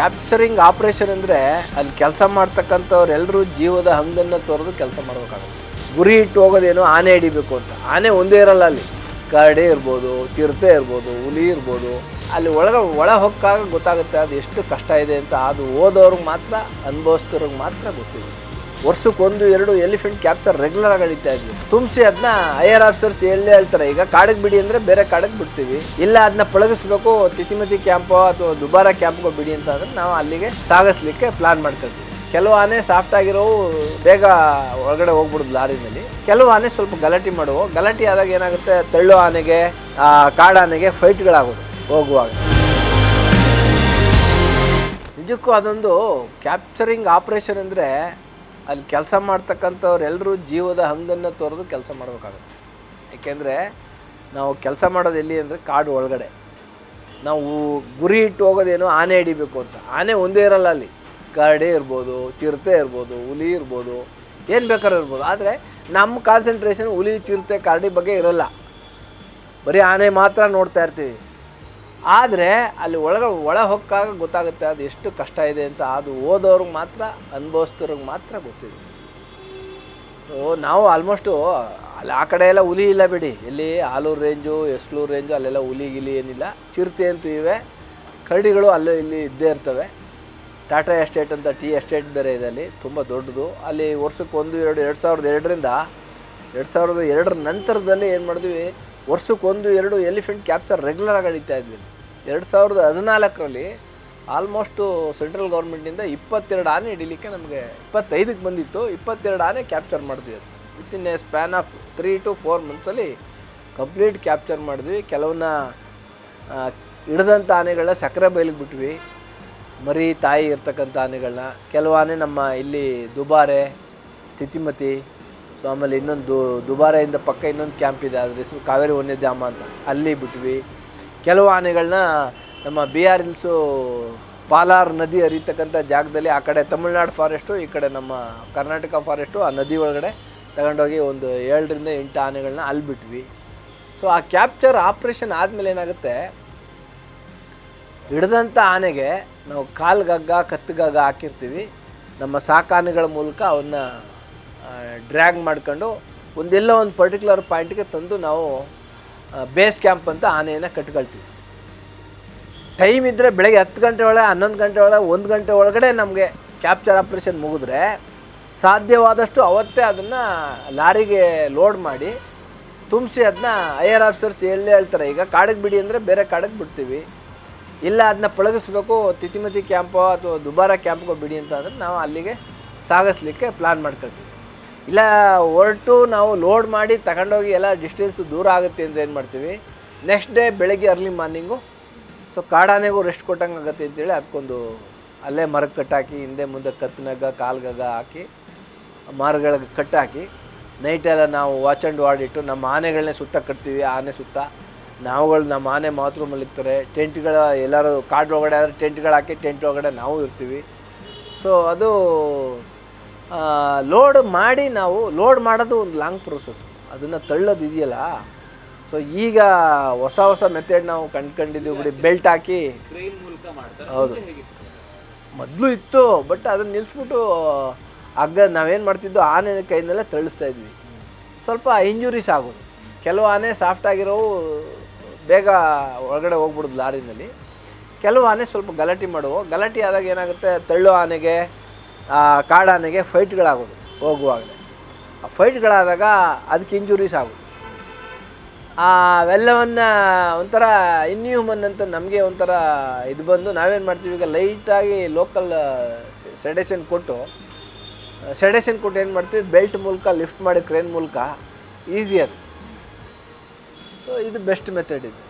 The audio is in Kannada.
ಕ್ಯಾಪ್ಚರಿಂಗ್ ಆಪ್ರೇಷನ್ ಅಂದರೆ ಅಲ್ಲಿ ಕೆಲಸ ಮಾಡ್ತಕ್ಕಂಥವ್ರು ಎಲ್ಲರೂ ಜೀವದ ಹಂಗನ್ನು ತೋರಿದು ಕೆಲಸ ಮಾಡಬೇಕಾಗುತ್ತೆ. ಗುರಿ ಇಟ್ಟು ಹೋಗೋದೇನು ಆನೆ ಹಿಡಿಬೇಕು ಅಂತ. ಆನೆ ಒಂದೇ ಇರಲ್ಲ ಅಲ್ಲಿ. ಕರಡಿ ಇರ್ಬೋದು, ಚಿರತೆ ಇರ್ಬೋದು, ಹುಲಿ ಇರ್ಬೋದು. ಅಲ್ಲಿ ಒಳಗೆ ಒಳ ಹೊಕ್ಕಾಗ ಗೊತ್ತಾಗುತ್ತೆ ಅದು ಎಷ್ಟು ಕಷ್ಟ ಇದೆ ಅಂತ. ಅದು ಓದೋರ್ಗೆ ಮಾತ್ರ, ಅನುಭವಿಸ್ತಿರೋರ್ಗೆ ಮಾತ್ರ ಗೊತ್ತಿದೆ ವರ್ಷಕ್ಕೆ ಒಂದು ಎರಡು ಎಲಿಫೆಂಟ್ ಕ್ಯಾಪ್ಚರ್ ರೆಗ್ಯುಲರ್ ಆಗಿ ಅಳಿತಾ ಇದ್ವಿ. ತುಂಬಿಸಿ ಅದನ್ನ ಐಆರ್ ಆಫೀಸರ್ಸ್ ಎಲ್ಲೇ ಹೇಳ್ತಾರೆ, ಈಗ ಕಾಡಿಗೆ ಬಿಡಿ ಅಂದರೆ ಬೇರೆ ಕಾಡಿಗೆ ಬಿಡ್ತೀವಿ. ಇಲ್ಲ ಅದನ್ನ ಪಳಗಿಸ್ಬೇಕು ತಿತಿಮತಿ ಕ್ಯಾಂಪೋ ಅಥವಾ ದುಬಾರ ಕ್ಯಾಂಪ್ಗೋ ಬಿಡಿ ಅಂತ ನಾವು ಅಲ್ಲಿಗೆ ಸಾಗಿಸ್ಲಿಕ್ಕೆ ಪ್ಲಾನ್ ಮಾಡ್ಕೊಳ್ತೀವಿ. ಕೆಲವು ಆನೆ ಸಾಫ್ಟ್ ಆಗಿರೋವು ಬೇಗ ಒಳಗಡೆ ಹೋಗ್ಬಿಡುದು ಲಾರಿನಲ್ಲಿ. ಕೆಲವು ಆನೆ ಸ್ವಲ್ಪ ಗಲಾಟೆ ಮಾಡುವು ಗಲಾಟೆ ಆದಾಗ ಏನಾಗುತ್ತೆ? ತಳ್ಳು ಆನೆಗೆ ಕಾಡಾನೆಗೆ ಫೈಟ್ಗಳಾಗೋದು ಹೋಗುವಾಗ. ನಿಜಕ್ಕೂ ಅದೊಂದು ಕ್ಯಾಪ್ಚರಿಂಗ್ ಆಪ್ರೇಷನ್ ಅಂದರೆ ಅಲ್ಲಿ ಕೆಲಸ ಮಾಡ್ತಕ್ಕಂಥವ್ರೆಲ್ಲರೂ ಜೀವದ ಹಂಗನ್ನು ತೋರಿದು ಕೆಲಸ ಮಾಡಬೇಕಾಗುತ್ತೆ. ಏಕೆಂದರೆ ನಾವು ಕೆಲಸ ಮಾಡೋದು ಎಲ್ಲಿ ಅಂದರೆ ಕಾಡು ಒಳಗಡೆ. ನಾವು ಗುರಿ ಇಟ್ಟು ಹೋಗೋದೇನು ಆನೆ ಹಿಡಿಬೇಕು ಅಂತ. ಆನೆ ಒಂದೇ ಇರಲ್ಲ ಅಲ್ಲಿ. ಕರಡಿ ಇರ್ಬೋದು, ಚಿರತೆ ಇರ್ಬೋದು, ಹುಲಿ ಇರ್ಬೋದು, ಏನು ಬೇಕಾದ್ರೂ ಇರ್ಬೋದು. ಆದರೆ ನಮ್ಮ ಕಾನ್ಸಂಟ್ರೇಷನ್ ಹುಲಿ, ಚಿರತೆ ಕರಡಿ ಬಗ್ಗೆ ಇರಲ್ಲ. ಬರೀ ಆನೆ ಮಾತ್ರ ನೋಡ್ತಾ ಇರ್ತೀವಿ. ಆದರೆ ಅಲ್ಲಿ ಒಳಗೆ ಒಳ ಹೊಕ್ಕಾಗ ಗೊತ್ತಾಗುತ್ತೆ ಅದು ಎಷ್ಟು ಕಷ್ಟ ಇದೆ ಅಂತ. ಅದು ಓದೋರ್ಗೆ ಮಾತ್ರ, ಅನುಭವಿಸ್ತಿರೋರ್ಗೆ ಮಾತ್ರ ಗೊತ್ತಿದೆ. ಸೊ ನಾವು ಆಲ್ಮೋಸ್ಟು ಅಲ್ಲಿ ಆ ಕಡೆ ಎಲ್ಲ ಹುಲಿ ಇಲ್ಲ ಬಿಡಿ. ಇಲ್ಲಿ ಆಲೂರು ರೇಂಜು, ಎಸ್ಲೂರು ರೇಂಜು ಅಲ್ಲೆಲ್ಲ ಹುಲಿ ಗಿಲಿ ಏನಿಲ್ಲ. ಚಿರತೆ ಅಂತೂ ಇವೆ. ಕರಡಿಗಳು ಅಲ್ಲೂ ಇಲ್ಲಿ ಇದ್ದೇ ಇರ್ತವೆ. ಟಾಟಾ ಎಸ್ಟೇಟ್ ಅಂತ ಟಿ ಎಸ್ಟೇಟ್ ಬೇರೆ ಇದೆ ಅಲ್ಲಿ, ತುಂಬ ದೊಡ್ಡದು. ಅಲ್ಲಿ ವರ್ಷಕ್ಕೆ ಒಂದು, ಎರಡು ಎರಡು ಸಾವಿರದ ಎರಡರಿಂದ, ಎರಡು ಸಾವಿರದ ಎರಡರ ನಂತರದಲ್ಲಿ ಏನು ಮಾಡಿದ್ವಿ? ವರ್ಷಕ್ಕೆ ಒಂದು, ಎರಡು ಎಲಿಫೆಂಟ್ ಕ್ಯಾಪ್ಚರ್ ರೆಗ್ಯುಲರ್ ಆಗಿ ಹಿಡಿತಾ ಇದ್ವಿ. ಎರಡು ಸಾವಿರದ ಹದಿನಾಲ್ಕರಲ್ಲಿ ಆಲ್ಮೋಸ್ಟು ಸೆಂಟ್ರಲ್ ಗೌರ್ಮೆಂಟಿಂದ ಇಪ್ಪತ್ತೆರಡು ಆನೆ ಹಿಡಿಲಿಕ್ಕೆ ನಮಗೆ ಇಪ್ಪತ್ತೈದಕ್ಕೆ ಬಂದಿತ್ತು. ಇಪ್ಪತ್ತೆರಡು ಆನೆ ಕ್ಯಾಪ್ಚರ್ ಮಾಡಿದ್ವಿ. ಅದು within a span of three to four ಮಂತ್ಸಲ್ಲಿ complete capture ಮಾಡಿದ್ವಿ. ಕೆಲವನ್ನ ಹಿಡಿದಂಥ ಆನೆಗಳನ್ನ ಸಕ್ಕರೆ ಬೈಲಿಗೆ ಬಿಟ್ವಿ. ಮರಿ, ತಾಯಿ ಇರ್ತಕ್ಕಂಥ ಆನೆಗಳನ್ನ. ಕೆಲವು ಆನೆ ನಮ್ಮ ಇಲ್ಲಿ ದುಬಾರೆ, ತಿತಿಮತಿ ಸೊ ಆಮೇಲೆ ಇನ್ನೊಂದು ದುಬಾರೆಯಿಂದ ಪಕ್ಕ ಇನ್ನೊಂದು ಕ್ಯಾಂಪ್ ಇದೆ, ಅದ್ರ ಹೆಸರು ಕಾವೇರಿ ವನ್ಯಧಾಮ ಅಂತ. ಅಲ್ಲಿ ಬಿಟ್ವಿ. ಕೆಲವು ಆನೆಗಳನ್ನ ನಮ್ಮ ಬಿ ಆರ್ ಹಿಲ್ಸು ಪಾಲಾರ್ ನದಿ ಹರಿತಕ್ಕಂಥ ಜಾಗದಲ್ಲಿ ಆ ಕಡೆ ತಮಿಳ್ನಾಡು ಫಾರೆಸ್ಟು, ಈ ಕಡೆ ನಮ್ಮ ಕರ್ನಾಟಕ ಫಾರೆಸ್ಟು ಆ ನದಿ ಒಳಗಡೆ ತಗೊಂಡೋಗಿ ಒಂದು ಏಳರಿಂದ ಎಂಟು ಆನೆಗಳನ್ನ ಅಲ್ಲಿ ಬಿಟ್ವಿ. ಸೊ, ಆ ಕ್ಯಾಪ್ಚರ್ ಆಪ್ರೇಷನ್ ಆದಮೇಲೆ ಏನಾಗುತ್ತೆ, ಹಿಡ್ದಂಥ ಆನೆಗೆ ನಾವು ಕಾಲ್ಗಗ್ಗ ಕತ್ತುಗಗ್ಗ ಹಾಕಿರ್ತೀವಿ. ನಮ್ಮ ಸಾಕಾನೆಗಳ ಮೂಲಕ ಅವನ್ನ ಡ್ರ್ಯಾಗ್ ಮಾಡ್ಕೊಂಡು ಒಂದೆಲ್ಲೋ ಒಂದು ಪರ್ಟಿಕ್ಯುಲರ್ ಪಾಯಿಂಟ್ಗೆ ತಂದು ನಾವು ಬೇಸ್ ಕ್ಯಾಂಪ್ ಅಂತ ಆನೆಯನ್ನು ಕಟ್ಕೊಳ್ತೀವಿ. ಟೈಮ್ ಇದ್ದರೆ ಬೆಳಗ್ಗೆ ಹತ್ತು ಗಂಟೆ ಒಳಗೆ, ಹನ್ನೊಂದು ಗಂಟೆ ಒಳಗೆ, ಒಂದು ಗಂಟೆ ಒಳಗಡೆ ನಮಗೆ ಕ್ಯಾಪ್ಚರ್ ಆಪ್ರೇಷನ್ ಮುಗಿದ್ರೆ ಸಾಧ್ಯವಾದಷ್ಟು ಅವತ್ತೇ ಅದನ್ನು ಲಾರಿಗೆ ಲೋಡ್ ಮಾಡಿ ತುಂಬಿಸಿ ಅದನ್ನ ಐಯರ್ ಆಫೀಸರ್ಸ್ ಎಲ್ಲೇ ಹೇಳ್ತಾರೆ, ಈಗ ಕಾಡಿಗೆ ಬಿಡಿ ಅಂದರೆ ಬೇರೆ ಕಾಡಿಗೆ ಬಿಡ್ತೀವಿ. ಇಲ್ಲ ಅದನ್ನ ಪಳಗಿಸ್ಬೇಕು, ತಿತಿಮತಿ ಕ್ಯಾಂಪೋ ಅಥವಾ ದುಬಾರ ಕ್ಯಾಂಪ್ಗೋ ಬಿಡಿ ಅಂತ ಅಂದರೆ ನಾವು ಅಲ್ಲಿಗೆ ಸಾಗಿಸ್ಲಿಕ್ಕೆ ಪ್ಲ್ಯಾನ್ ಮಾಡ್ಕೊಳ್ತೀವಿ. ಇಲ್ಲ, ಹೊರಟು ನಾವು ಲೋಡ್ ಮಾಡಿ ತಗೊಂಡೋಗಿ ಎಲ್ಲ ಡಿಸ್ಟೆನ್ಸು ದೂರ ಆಗುತ್ತೆ ಅಂತ ಏನು ಮಾಡ್ತೀವಿ? ನೆಕ್ಸ್ಟ್ ಡೇ ಬೆಳಗ್ಗೆ ಅರ್ಲಿ ಮಾರ್ನಿಂಗು ಸೊ ಕಾಡಾನೆಗೂ ರೆಸ್ಟ್ ಕೊಟ್ಟಂಗೆ ಆಗುತ್ತೆ ಅಂತೇಳಿ ಅದಕ್ಕೊಂದು ಅಲ್ಲೇ ಮರಕ್ಕೆ ಕಟ್ಟಾಕಿ ಹಿಂದೆ ಮುಂದೆ ಕತ್ತಿನಾಗ ಕಾಲ್ಗಾಗ ಹಾಕಿ, ಮರಗಳಿಗೆ ಕಟ್ಟಾಕಿ ನೈಟೆಲ್ಲ ನಾವು ವಾಚ್ ಆ್ಯಂಡ್ ವಾರ್ಡ್ ಇಟ್ಟು ನಮ್ಮ ಆನೆಗಳನ್ನೇ ಸುತ್ತ ಕಟ್ತೀವಿ, ಆನೆ ಸುತ್ತ. ನಾವುಗಳು ನಮ್ಮ ಆನೆ ಮಾತ್ರ ಮಲಗ್ತಾರೆ ಟೆಂಟ್ಗಳ ಎಲ್ಲರೂ ಕಾಡು ಒಳಗಡೆ ಆದರೆ ಟೆಂಟ್ಗಳು ಹಾಕಿ ಟೆಂಟ್ ಒಳಗಡೆ ನಾವು ಇರ್ತೀವಿ. ಸೊ ಅದು ಲೋಡ್ ಮಾಡಿ ನಾವು ಲೋಡ್ ಮಾಡೋದು ಒಂದು ಲಾಂಗ್ ಪ್ರೊಸೆಸ್ ಅದನ್ನು ತಳ್ಳೋದು ಇದೆಯಲ್ಲ ಸೊ ಈಗ ಹೊಸ ಹೊಸ ಮೆಥಡ್ ನಾವು ಕಂಡ್ಕೊಂಡಿದ್ದೀವಿ ಬಿಡಿ ಬೆಲ್ಟ್ ಹಾಕಿ. ಹೌದು. ಮೊದಲು ಇತ್ತು ಬಟ್ ಅದನ್ನು ನಿಲ್ಲಿಸ್ಬಿಟ್ಟು ಹಗ್ಗ ನಾವೇನು ಮಾಡ್ತಿದ್ದೋ ಆನೆ ಕೈಯಿಂದಲೇ ತಳ್ಳಿಸ್ತಾ ಇದ್ವಿ. ಸ್ವಲ್ಪ ಇಂಜುರೀಸ್ ಆಗೋದು. ಕೆಲವು ಆನೆ ಸಾಫ್ಟ್ ಆಗಿರೋವು ಬೇಗ ಒಳಗಡೆ ಹೋಗ್ಬಿಡೋದು ಲಾರಿನಲ್ಲಿ. ಕೆಲವು ಆನೆ ಸ್ವಲ್ಪ ಗಲಾಟೆ ಮಾಡುವು ಗಲಾಟೆ ಆದಾಗ ಏನಾಗುತ್ತೆ? ತಳ್ಳು ಆನೆಗೆ ಕಾಡಾನೆಗೆ ಫೈಟ್ಗಳಾಗೋದು ಹೋಗುವಾಗಲೇ. ಆ ಫೈಟ್ಗಳಾದಾಗ ಅದಕ್ಕೆ ಇಂಜುರೀಸ್ ಆಗೋದು. ಅವೆಲ್ಲವನ್ನು ಒಂಥರ ಇನ್ಹ್ಯೂಮನ್ ಅಂತ ನಮಗೆ ಒಂಥರ ಇದು ಬಂದು ನಾವೇನು ಮಾಡ್ತೀವಿ, ಈಗ ಲೈಟಾಗಿ ಲೋಕಲ್ ಸೆಡೇಷನ್ ಕೊಟ್ಟು ಸೆಡೇಷನ್ ಕೊಟ್ಟು ಏನು ಮಾಡ್ತೀವಿ ಬೆಲ್ಟ್ ಮೂಲಕ ಲಿಫ್ಟ್ ಮಾಡಿ ಕ್ರೇನ್ ಮೂಲಕ ಈಸಿ ಅದು. ಸೊ ಇದು ಬೆಸ್ಟ್ ಮೆಥಡ್ ಇದು.